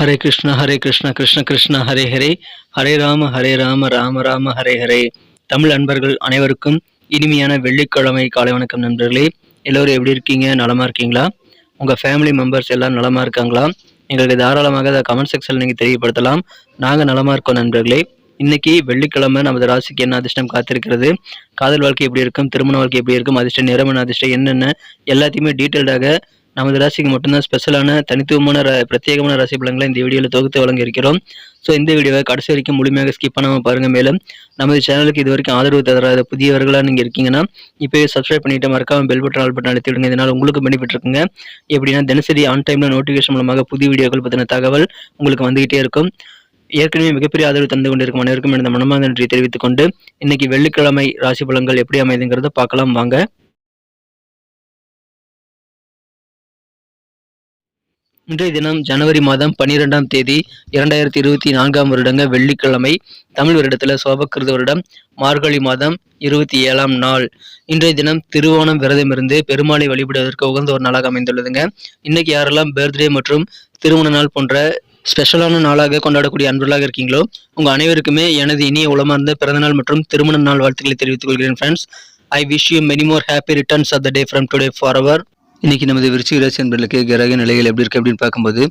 ஹரே கிருஷ்ணா ஹரே கிருஷ்ணா கிருஷ்ண கிருஷ்ண ஹரே ஹரே. ஹரே ராம ஹரே ராம ராம ராம ஹரே ஹரே. தமிழ் அன்பர்கள் அனைவருக்கும் இனிமையான வெள்ளிக்கிழமை காலை வணக்கம் நண்பர்களே. எல்லோரும் எப்படி இருக்கீங்க? நலமா இருக்கீங்களா? உங்க ஃபேமிலி மெம்பர்ஸ் எல்லாம் நலமா இருக்காங்களா? எங்களுக்கு தாராளமாக அதை கமெண்ட் செக்ஷனில் நீங்கள் தெரியப்படுத்தலாம். நாங்கள் நலமா இருக்கோம் நண்பர்களே. இன்னைக்கு வெள்ளிக்கிழமை நமது ராசிக்கு என்ன அதிர்ஷ்டம் காத்திருக்கிறது? காதல் வாழ்க்கை எப்படி இருக்கும்? திருமண வாழ்க்கை எப்படி இருக்கும்? அதிர்ஷ்டம் நிறமன அதிர்ஷ்டம் என்னென்ன? எல்லாத்தையுமே டீட்டெயில்டாக நமது ராசிக்கு மட்டும்தான் ஸ்பெஷலான தனித்துவமான பிரத்யேகமான ராசி பலன்களை இந்த வீடியோவில் தொகுத்து வழங்க இருக்கிறோம் ஸோ இந்த வீடியோவை கடைசி வரைக்கும் முழுமையாக ஸ்கிப் பண்ணாமல் பாருங்க. மேலும் நமது சேனலுக்கு இது வரைக்கும் ஆதரவு தராத புதியவர்களாக நீங்கள் இருக்கீங்கன்னா இப்போயே சப்ஸ்கிரைப் பண்ணிட்டு மறக்காமல் பெல் பட்டன் ஆல் பட்டன் அழுத்தி விடுங்க. இதனால் உங்களுக்கு பெனிஃபிட் இருக்குங்க. எப்படின்னா தினசரி ஆன் டைமில் நோட்டிஃபிகேஷன் மூலமாக புதிய வீடியோக்கள் பற்றின தகவல் உங்களுக்கு வந்துகிட்டே இருக்கும். ஏற்கனவே மிகப்பெரிய ஆதரவு தந்து கொண்டிருக்கும் அனைவருக்கும் எனது மனமாக நன்றி தெரிவித்துக் கொண்டு இன்னைக்கு வெள்ளிக்கிழமை ராசி பலன்கள் எப்படி அமைதுங்கிறத பார்க்கலாம். வாங்க. இன்றைய தினம் ஜனவரி மாதம் பன்னிரெண்டாம் தேதி இரண்டாயிரத்தி இருபத்தி நான்காம் வருடங்க வெள்ளிக்கிழமை தமிழ் வருடத்தில் சோபக்கிருத வருடம் மார்கழி மாதம் இருபத்தி ஏழாம் நாள். இன்றைய தினம் திருவோணம் விரதம் இருந்து பெருமாளை வழிபடுவதற்கு உகந்த ஒரு நாளாக அமைந்துள்ளதுங்க. இன்னைக்கு யாரெல்லாம் பர்த்டே மற்றும் திருமண நாள் போன்ற ஸ்பெஷலான நாளாக கொண்டாடக்கூடிய அன்பர்களாக இருக்கீங்களோ உங்கள் அனைவருக்குமே எனது இனிய உளமார்ந்த பிறந்தநாள் மற்றும் திருமண நாள் வாழ்த்துக்களை தெரிவித்துக் கொள்கிறேன் friends I wish you many more happy returns of the day from today for our இன்னைக்கு நமது விருச்சிக ராசி என்பர்களுக்கு கிரக நிலைகள் எப்படி இருக்கு அப்படின்னு பார்க்கும்போது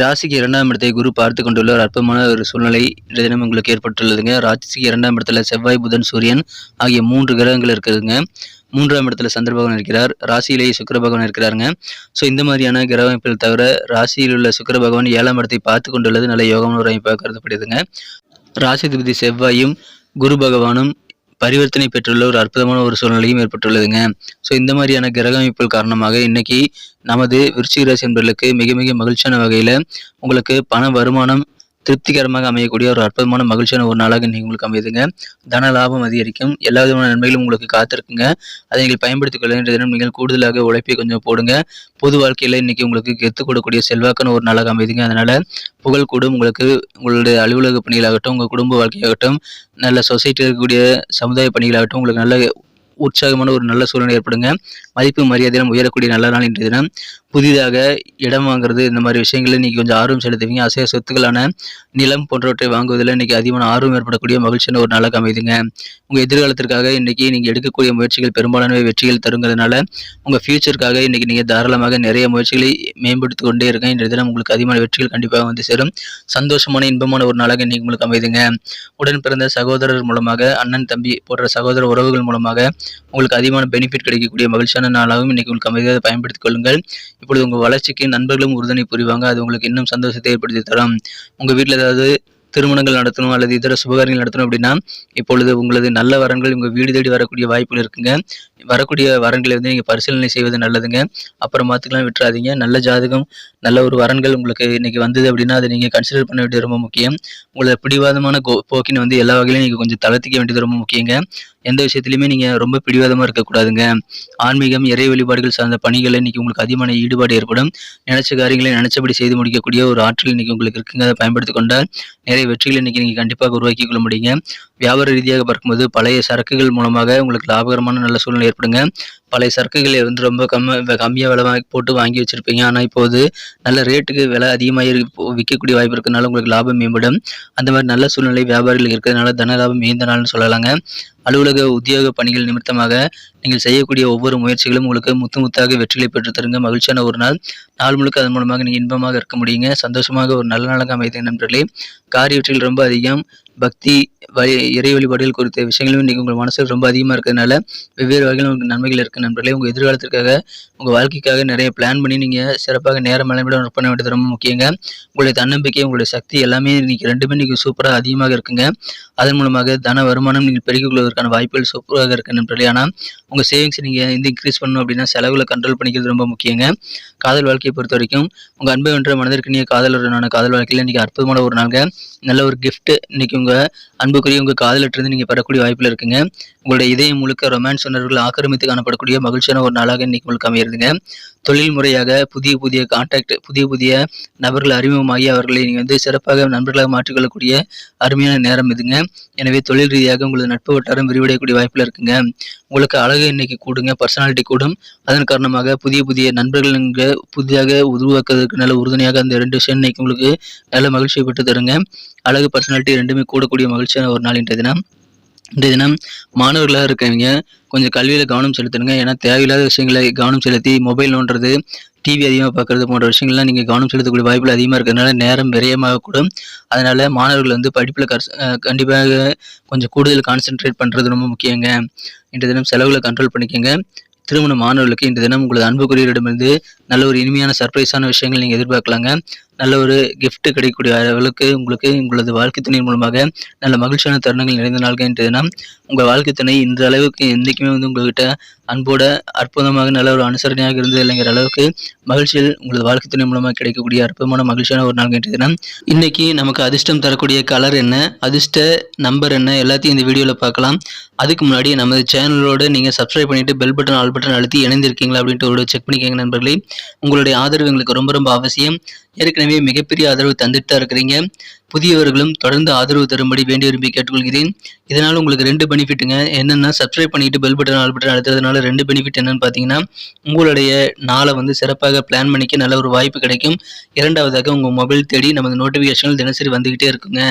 ராசிக்கு இரண்டாம் இடத்தை குரு பார்த்து கொண்டுள்ள ஒரு அற்பமான ஒரு சூழ்நிலை இன்றைய தினம் உங்களுக்கு ஏற்பட்டுள்ளதுங்க. ராசிக்கு இரண்டாம் இடத்துல செவ்வாய் புதன் சூரியன் ஆகிய மூன்று கிரகங்கள் இருக்குதுங்க. மூன்றாம் இடத்துல சந்திர பகவான் இருக்கிறார். ராசியிலேயே சுக்கர பகவான் இருக்கிறாருங்க. ஸோ இந்த மாதிரியான கிரக அமைப்புகள் தவிர ராசியில் உள்ள சுக்கர பகவான் ஏழாம் இடத்தை பார்த்து கொண்டுள்ளது. நல்ல யோகமான ஒரு அமைப்பாக கருதப்படுதுங்க. ராசிதிபதி செவ்வாயும் குரு பகவானும் பரிவர்த்தனை பெற்றுள்ள ஒரு அற்புதமான ஒரு சூழ்நிலையும் ஏற்பட்டுள்ளதுங்க. ஸோ இந்த மாதிரியான கிரக அமைப்புகள் காரணமாக இன்னைக்கு நமது விருச்சிக ராசி என்பர்களுக்கு மிக மிக மகிழ்ச்சியான வகையில் உங்களுக்கு பண வருமானம் திருப்திகரமாக அமையக்கூடிய ஒரு அற்புதமான மகிழ்ச்சியான ஒரு நாளாக நீங்கள் உங்களுக்கு அமையுதுங்க. தன லாபம் அதிகரிக்கும். எல்லா விதமான நன்மைகளும் உங்களுக்கு காத்திருக்குங்க. அதை நீங்கள் பயன்படுத்திக் கொள்ள வேண்டிய தினம் நீங்கள் கூடுதலாக உழைப்பை கொஞ்சம் போடுங்க. பொது வாழ்க்கையில் இன்னைக்கு உங்களுக்கு கெத்து கொடுக்கக்கூடிய செல்வாக்கான ஒரு நாளாக அமையுதுங்க. அதனால புகழ் கூடும். உங்களுக்கு உங்களுடைய அலுவலக பணிகளாகட்டும் உங்கள் குடும்ப வாழ்க்கையாகட்டும் நல்ல சொசைட்டியில் இருக்கக்கூடிய சமுதாய பணிகளாகட்டும் உங்களுக்கு நல்ல உற்சாகமான ஒரு நல்ல சூழ்நிலை ஏற்படுங்க. மதிப்பு மரியாதையிலும் உயரக்கூடிய நல்ல நாள் இன்றைய தினம். புதிதாக இடம் வாங்குறது இந்த மாதிரி விஷயங்களில் இன்றைக்கி கொஞ்சம் ஆர்வம் செலுத்துவீங்க. அசைய சொத்துக்களான நிலம் போன்றவற்றை வாங்குவதில் இன்றைக்கி அதிகமான ஆர்வம் ஏற்படக்கூடிய மகிழ்ச்சியான ஒரு நாளாக அமைதுங்க. உங்கள் எதிர்காலத்திற்காக இன்னைக்கு நீங்கள் எடுக்கக்கூடிய முயற்சிகள் பெரும்பாலான வெற்றிகள் தருங்கிறதுனால உங்கள் ஃபியூச்சருக்காக இன்றைக்கி நீங்கள் தாராளமாக நிறைய முயற்சிகளை மேம்படுத்தி கொண்டே இருக்கேன் இன்றைய தினம் உங்களுக்கு அதிகமான வெற்றிகள் கண்டிப்பாக வந்து சேரும். சந்தோஷமான இன்பமான ஒரு நாளாக இன்றைக்கி உங்களுக்கு அமைதுங்க. உடன் பிறந்த சகோதரர் மூலமாக அண்ணன் தம்பி போன்ற சகோதர உறவுகள் மூலமாக உங்களுக்கு அதிகமான பெனிஃபிட் கிடைக்கக்கூடிய மகிழ்ச்சியான நாளாகவும் இன்றைக்கி உங்களுக்கு அமைதியாக பயன்படுத்திக் கொள்ளுங்கள். இப்பொழுது உங்கள் வளர்ச்சிக்கு நண்பர்களும் உறுதுணை புரிவாங்க. அது உங்களுக்கு இன்னும் சந்தோஷத்தை ஏற்படுத்தி தரும். உங்கள் வீட்டில் ஏதாவது திருமணங்கள் நடத்தணும் அல்லது இதர சுபகாரியங்கள் நடத்தணும் அப்படின்னா இப்பொழுது உங்களது நல்ல வரன்கள் உங்கள் வீடு தேடி வரக்கூடிய வாய்ப்புகள் இருக்குங்க. வரக்கூடிய வரன்களை வந்து நீங்கள் பரிசீலனை செய்வது நல்லதுங்க. அப்புறம் பார்த்துக்கலாம் விட்டுறாதீங்க. நல்ல ஜாதகம் நல்ல ஒரு வரன்கள் உங்களுக்கு இன்னைக்கு வந்தது அப்படின்னா அதை நீங்கள் கன்சிடர் பண்ண வேண்டியது ரொம்ப முக்கியம். உங்களோட பிடிவாதமான கோ போக்கினை வந்து எல்லா வகையிலும் நீங்கள் கொஞ்சம் தளர்த்திக்க வேண்டியது ரொம்ப முக்கியங்க. எந்த விஷயத்துலையுமே நீங்கள் ரொம்ப பிடிவாதமாக இருக்கக்கூடாதுங்க. ஆன்மீகம் இறை வழிபாடுகள் சார்ந்த பணிகளில் இன்னைக்கு உங்களுக்கு அதிகமான ஈடுபாடு ஏற்படும். நினைச்ச காரியங்களை நினைச்சபடி செய்து முடிக்கக்கூடிய ஒரு ஆற்றல் இன்னைக்கு உங்களுக்கு இருக்குங்க. அதை பயன்படுத்தி கொண்டால் நிறைய வெற்றிகளை இன்னைக்கு நீங்கள் கண்டிப்பாக உருவாக்கி கொள்ள முடியுங்க. வியாபார ரீதியாக பார்க்கும்போது பழைய சரக்குகள் மூலமாக உங்களுக்கு லாபகரமான நல்ல சூழ்நிலை ஏற்படுங்க. பழைய சரக்குகளை வந்து ரொம்ப கம்மி கம்மியாக விலை வாங்கி போட்டு வாங்கி வச்சுருப்பீங்க. ஆனால் இப்போது நல்ல ரேட்டுக்கு விலை அதிகமாக இருக்கு விற்கக்கூடிய வாய்ப்பு இருக்கிறதுனால உங்களுக்கு லாபம் மேம்படும். அந்த மாதிரி நல்ல சூழ்நிலை வியாபாரிகள் இருக்கிறதுனால தன லாபம் மிகுந்த நாள்னு சொல்லலாங்க. அலுவலக உத்தியோக பணிகள் நிமித்தமாக நீங்கள் செய்யக்கூடிய ஒவ்வொரு முயற்சிகளும் உங்களுக்கு முத்து முத்தாக வெற்றிகளை பெற்று தருங்க மகிழ்ச்சியான ஒரு நாள். நாள் முழுக்க அதன் மூலமாக நீங்கள் இன்பமாக இருக்க முடியுங்க. சந்தோஷமாக ஒரு நல்ல நாளாக அமைதி நண்பர்களே. காரிய வெற்றிகள் ரொம்ப அதிகம். பக்தி வழி இறை வழிபாடுகள் குறித்த விஷயங்களும் இன்றைக்கி உங்கள் மனசில் ரொம்ப அதிகமாக இருக்கிறதுனால வெவ்வேறு வகையில் உங்களுக்கு நன்மைகள் இருக்குது நண்பர்களே. உங்கள் எதிர்காலத்திற்காக உங்கள் வாழ்க்கைக்காக நிறைய பிளான் பண்ணி நீங்கள் சிறப்பாக நேரம் மேலமிடம் ஒர்க் பண்ண வேண்டியது ரொம்ப முக்கியங்க. உங்களுடைய தன்னம்பிக்கை உங்களுடைய சக்தி எல்லாமே இன்றைக்கி ரெண்டுமே இன்னைக்கு சூப்பராக அதிகமாக இருக்குங்க. அதன் மூலமாக தன வருமானம் நீங்கள் பெருக்கிக் கொள்வதற்கான வாய்ப்புகள் சூப்பராக இருக்குது நண்பர்களே. ஆனால் உங்கள் சேவிங்ஸ் நீங்கள் இந்த இன்க்ரீஸ் பண்ணணும் அப்படின்னா செலவுகளை கண்ட்ரோல் பண்ணிக்கிறது ரொம்ப முக்கியங்க. காதல் வாழ்க்கையை பொறுத்த வரைக்கும் உங்கள் அன்பை வென்ற மனதிற்கு காதலருடனான காதல் வாழ்க்கையில் இன்றைக்கி அற்புதமான ஒரு நாளுங்க. நல்ல ஒரு கிஃப்ட் இன்றைக்கி உங்கள் அன்புக்குரிய உங்கள் காதலிட்டிருந்து நீங்கள் பெறக்கூடிய வாய்ப்பில் இருக்குங்க. உங்களுடைய இதயம் முழுக்க ரொமான்ஸ் உணர்வுகள் ஆக்கிரமித்து காணப்படக்கூடிய மகிழ்ச்சியான ஒரு நாளாக இன்னைக்கு உங்களுக்கு அமையிருதுங்க தொழில் முறையாக புதிய புதிய கான்டாக்ட் புதிய புதிய நபர்கள் அறிமுகமாகி அவர்களை நீங்கள் வந்து சிறப்பாக நண்பர்களாக மாற்றிக்கொள்ளக்கூடிய அருமையான நேரம் இதுங்க. எனவே தொழில் ரீதியாக உங்களது நட்பு வட்டாரம் விரிவடையக்கூடிய வாய்ப்பில் இருக்குங்க. உங்களுக்கு அழகு இன்னைக்கு கூடுங்க பர்சனாலிட்டி கூடும். அதன் காரணமாக புதிய புதிய நண்பர்கள் இங்கே புதிதாக உருவாக்குவதற்கு நல்ல உறுதுணையாக அந்த ரெண்டு விஷயம் இன்னைக்கு உங்களுக்கு நல்ல மகிழ்ச்சியை பெற்று தருங்க. அழகு பர்சனாலிட்டி ரெண்டுமே கூடக்கூடிய மகிழ்ச்சியான ஒரு நாள் இன்றைய தினம். இந்த தினம் மாணவர்களாக இருக்கவங்க கொஞ்சம் கல்வியில் கவனம் செலுத்தணுங்க. ஏன்னா தேவையில்லாத விஷயங்களை கவனம் செலுத்தி மொபைல் நோண்டுறது டிவி அதிகமாக பார்க்குறது போன்ற விஷயங்கள்லாம் நீங்கள் கவனம் செலுத்தக்கூடிய வாய்ப்புகள் அதிகமாக இருக்கிறதுனால நேரம் விரயமாகக்கூடும். அதனால் மாணவர்கள் வந்து படிப்பில் கர்ஸ் கண்டிப்பாக கொஞ்சம் கூடுதல் கான்சென்ட்ரேட் பண்ணுறது ரொம்ப முக்கியங்க. இன்றைய தினம் செலவுகளை கண்ட்ரோல் பண்ணிக்கோங்க. திருமண மாணவர்களுக்கு இந்த தினம் உங்களது அன்புக்குரியரிடமிருந்து நல்ல ஒரு இனிமையான சர்ப்ரைஸான விஷயங்கள் நீங்கள் எதிர்பார்க்கலாங்க. நல்ல ஒரு கிஃப்ட் கிடைக்கக்கூடிய அளவுக்கு உங்களுக்கு உங்களது வாழ்க்கை துணை மூலமாக நல்ல மகிழ்ச்சியான தருணங்கள் நிறைந்த நாள்கள் இன்றைய தினம் உங்கள் வாழ்க்கை துணை இந்த அளவுக்கு என்றைக்குமே வந்து உங்கள்கிட்ட அன்போட அற்புதமாக நல்ல ஒரு அனுசரணையாக இருந்தது இல்லைங்கிற அளவுக்கு மகிழ்ச்சியில் உங்களது வாழ்க்கை துணை மூலமாக கிடைக்கக்கூடிய அற்புதமான மகிழ்ச்சியான ஒரு நாள் இன்றைய தினம் இன்னைக்கு நமக்கு அதிர்ஷ்டம் தரக்கூடிய கலர் என்ன அதிர்ஷ்ட நம்பர் என்ன எல்லாத்தையும் இந்த வீடியோவில் பார்க்கலாம். அதுக்கு முன்னாடி நமது சேனலோடு நீங்கள் சப்ஸ்கிரைப் பண்ணிவிட்டு பெல் பட்டன் ஆல் பட்டன் அழுத்தி இணைந்திருக்கீங்களா அப்படின்ட்டு ஒரு செக் பண்ணிக்கோங்க நண்பர்களே. உங்களுடைய ஆதரவு எங்களுக்கு ரொம்ப ரொம்ப அவசியம். ஏற்கனவே மிகப்பெரிய ஆதரவு தந்துட்டு தான் இருக்கிறீங்க. புதியவர்களும் தொடர்ந்து ஆதரவு தரும்படி வேண்டி விரும்பி கேட்டுக்கொள்கிறேன். இதனால் உங்களுக்கு ரெண்டு பெனிஃபிட்டுங்க என்னென்னா சப்ஸ்கிரைப் பண்ணிட்டு பெல் பட்டன் ஆல் பட்டன் அழுத்துறதுனால ரெண்டு பெனிஃபிட் என்னன்னு பார்த்தீங்கன்னா உங்களுடைய நாளை வந்து சிறப்பாக பிளான் பண்ணிக்க நல்ல ஒரு வாய்ப்பு கிடைக்கும். இரண்டாவதாக உங்கள் மொபைல் தேடி நமது நோட்டிஃபிகேஷன்கள் தினசரி வந்துக்கிட்டே இருக்குங்க.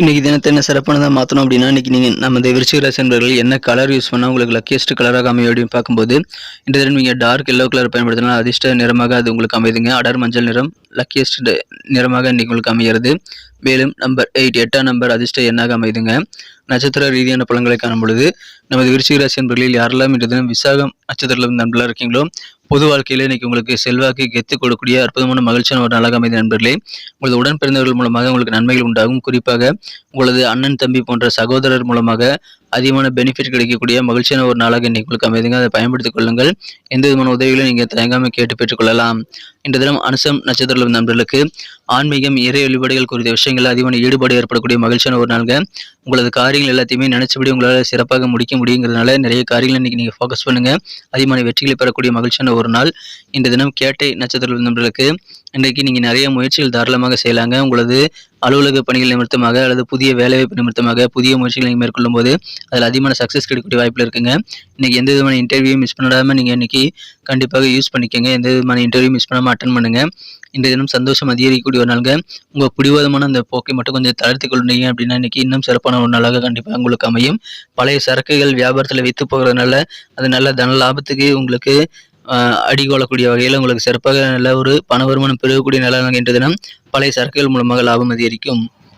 இன்னைக்கு தினத்தை என்ன சிறப்பானதாக மாற்றணும் அப்படின்னா இன்னைக்கு நீங்கள் நம்ம இந்த ராசி என்பவர்கள் என்ன கலர் யூஸ் பண்ணால் உங்களுக்கு லக்கியஸ்ட் கலராக அமையும் அப்படின்னு பார்க்கும்போது இந்த தினம் நீங்கள் டார்க் எல்லோ கலர் பயன்படுத்தினா அதிர்ஷ்ட நிறமாக அது உங்களுக்கு அமையுதுங்க அடர் மஞ்சள் நிறம் லக்கியஸ்ட் நிறமாக இன்றைக்கி உங்களுக்கு அமைகிறது. மேலும் நம்பர் எயிட் எட்டாம் நம்பர் அதிர்ஷ்ட எண்ணாக அமைதுங்க. நட்சத்திர ரீதியான பலன்களை காணும் பொழுது நமது விருச்சிக ராசி என்பர்களில் யாரெல்லாம் இன்று தினம் விசாகம் நட்சத்திரத்தில் நண்பர்களாக இருக்கீங்களோ பொது வாழ்க்கையில் இன்றைக்கி உங்களுக்கு செல்வாக்கு கெத்து கொடுக்கூடிய அற்புதமான மகிழ்ச்சியான ஒரு நாளாக அமைந்த நண்பர்களே. உங்களது உடன் பிறந்தவர்கள் மூலமாக உங்களுக்கு நன்மைகள் உண்டாகும். குறிப்பாக உங்களது அண்ணன் தம்பி போன்ற சகோதரர் மூலமாக அதிகமான பெனிஃபிட் கிடைக்கக்கூடிய மகிழ்ச்சியான ஒரு நாளாக இன்னைக்கு உங்களுக்கு அமைதுங்க. அதை பயன்படுத்திக் கொள்ளுங்கள். எந்த விதமான உதவிகளும் நீங்கள் தயங்காமல் கேட்டு பெற்றுக்கொள்ளலாம். இன்று தினம் அனுசம் நட்சத்திரம் நண்பர்களுக்கு ஆன்மீகம் இறை வழிபாடுகள் குறித்த விஷயங்கள் அதிகமான ஈடுபாடு ஏற்படக்கூடிய மகிழ்ச்சியான ஒரு நாளுங்க. உங்களது காரியங்கள் எல்லாத்தையுமே நினைச்சபடி உங்களால் சிறப்பாக முடிக்க முடியுங்கிறதுனால நிறைய காரியங்கள் இன்னைக்கு நீங்கள் ஃபோக்கஸ் பண்ணுங்கள் அதிகமான வெற்றிகளை பெறக்கூடிய மகிழ்ச்சியான ஒரு நாள். இந்த தினம் கேட்டை நட்சத்திரம் நண்பர்களுக்கு இன்றைக்கு நீங்கள் நிறைய முயற்சிகள் தாராளமாக செய்யலாங்க. உங்களது அலுவலக பணிகள் நிமித்தமாக அல்லது புதிய வேலைவாய்ப்பு நிமித்தமாக புதிய முயற்சிகளை நீங்கள் மேற்கொள்ளும் போது அதில் அதிகமான சக்ஸஸ் கிடைக்கக்கூடிய வாய்ப்பில் இருக்குங்க. இன்றைக்கி எந்த விதமான இன்டர்வியூ மிஸ் பண்ணாமல் நீங்கள் இன்றைக்கி கண்டிப்பாக யூஸ் பண்ணிக்கோங்க. எந்த விதமான இன்டர்வியூ மிஸ் பண்ணாமல் அட்டன் பண்ணுங்கள் இந்த தினம் சந்தோஷம் அதிகரிக்கக்கூடிய ஒரு நாளுங்க. உங்கள் பிடிவாதமான அந்த போக்கை மட்டும் கொஞ்சம் தளர்த்தி கொண்டீங்க அப்படின்னா இன்றைக்கி இன்னும் சிறப்பான ஒரு நாளாக கண்டிப்பாக உங்களுக்கு அமையும். பழைய சரக்குகள் வியாபாரத்தில் விற்று போகிறதுனால அது நல்ல தன லாபத்துக்கு உங்களுக்கு அடிகோலக்கூடிய வகையில் உங்களுக்கு சிறப்பாக நல்ல ஒரு பண வருமானம் பெருகக்கூடிய நிலம் என்ற தினம் பழைய சரக்குகள் மூலமாக லாபம் அதிகரிக்கும்.